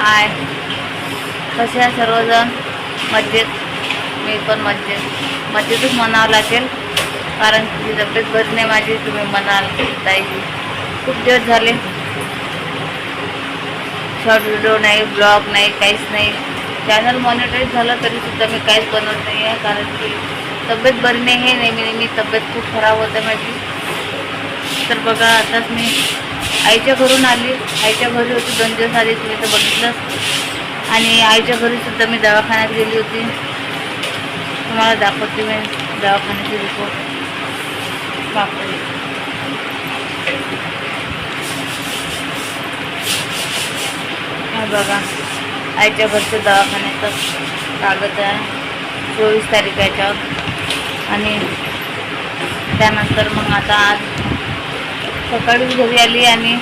I कसे आहे सर्वजण? मज्जेत मी पण मज्जेत मज्जेतच म्हणावं लागेल. कारण तुझी तब्येत बरी नाही माझी तुम्ही म्हणाल ताईजी खूप दिवस झाले. शॉर्ट व्हिडिओ नाही ब्लॉग नाही काहीच नाही. चॅनल मॉनिटरीज झालं तरी सुद्धा मी काहीच बनवत नाही आहे. कारण की तब्येत बरी नाही आहे. नेहमी नेहमी तब्येत खूप खराब होते माझी. तर बघा आताच मी आईच्या घरून आली. आईच्या घरी होती दोन दिवस आली तुम्ही तर बघितलंच. आणि आईच्या घरी सुद्धा मी दवाखान्यात गेली होती. तुम्हाला दाखवते मी दवाखान्याची रिपोर्ट बापरे. बघा आईच्या घरचं दवाखान्याचं कागद आहे. चोवीस तारीख याच्यावर. आणि त्यानंतर मग आता आज सकाळीच घरी आली आणि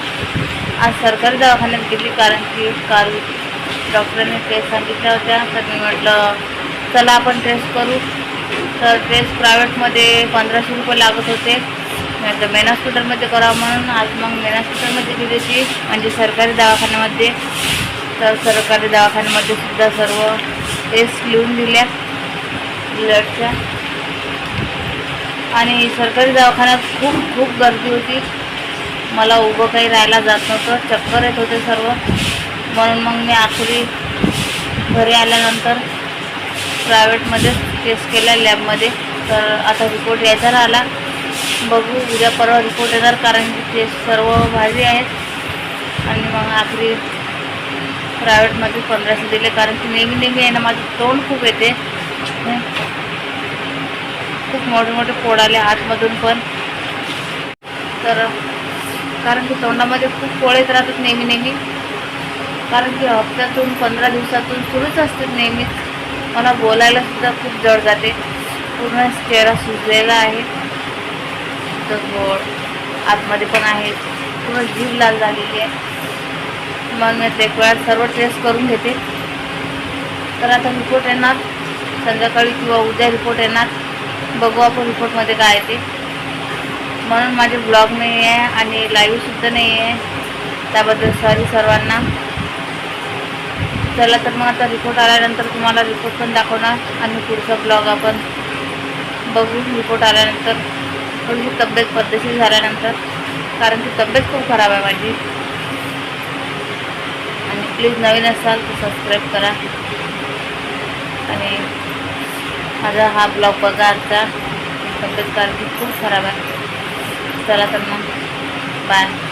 आज सरकारी दवाखान्यात गेली कारण की काल डॉक्टरांनी टेस्ट सांगितल्या होत्या. तर मी म्हटलं चला आपण टेस्ट करू. तर टेस्ट प्रायव्हेटमध्ये पंधराशे रुपये लागत होते. नाही तर मेन हॉस्पिटलमध्ये करावं म्हणून. आज मग मेन हॉस्पिटलमध्ये गेली होती म्हणजे सरकारी दवाखान्यामध्ये. तर सरकारी दवाखान्यामध्ये सुद्धा सर्व टेस्ट लिहून दिल्या ब्लडच्या आणि सरकारी दवाखान्यात खूप खूप गर्दी होती. मला उभं काही राहायला जात नव्हतं. चक्कर येत होते सर्व. म्हणून मग मी आखरी घरी आल्यानंतर प्रायव्हेटमध्येच टेस्ट केल्या लॅबमध्ये. तर आता रिपोर्ट यायचा राहिला. बघू उद्या परवा रिपोर्ट येणार कारण की टेस्ट सर्व भाजी आहेत. आणि मग आखरी प्रायव्हेटमध्ये पंधराशे दिले कारण की नेहमी नेहमी आहे ना माझं तोंड खूप येते. खूप मोठे मोठे फोड आले आतमधून पण. तर कारण की तोंडामध्ये खूप पोळेत राहतात नेहमी नेहमी. कारण की हप्त्यातून पंधरा दिवसातून सुरूच असतात नेहमीच मला बोलायला सुद्धा खूप जड जाते. पूर्ण चेहरा सुजलेला आहे. तर गोड आतमध्ये पण आहे. पूर्ण जीव लाल झालेली आहे. मग मी ते एक वेळा सर्व टेस्ट करून घेते. तर आता रिपोर्ट येणार. संध्याकाळी किंवा उद्या रिपोर्ट येणार. बघू आपण रिपोर्टमध्ये काय येते म्हणून माझे ब्लॉग नाही आहे आणि लाईव्हसुद्धा नाही आहे. त्याबद्दल सॉरी सर्वांना. चला तर मग आता रिपोर्ट आल्यानंतर तुम्हाला रिपोर्ट पण दाखवणार आणि पुढचा ब्लॉग आपण बघू रिपोर्ट आल्यानंतर. थोडीशी तब्येत पद्धतशीर झाल्यानंतर. कारण की तब्येत खूप खराब आहे माझी. आणि प्लीज नवीन असाल तर सबस्क्राईब करा. आणि माझा हा ब्लॉग बघा आजचा. तब्येत कारण की खूप खराब आहे. चला तर मग. बाय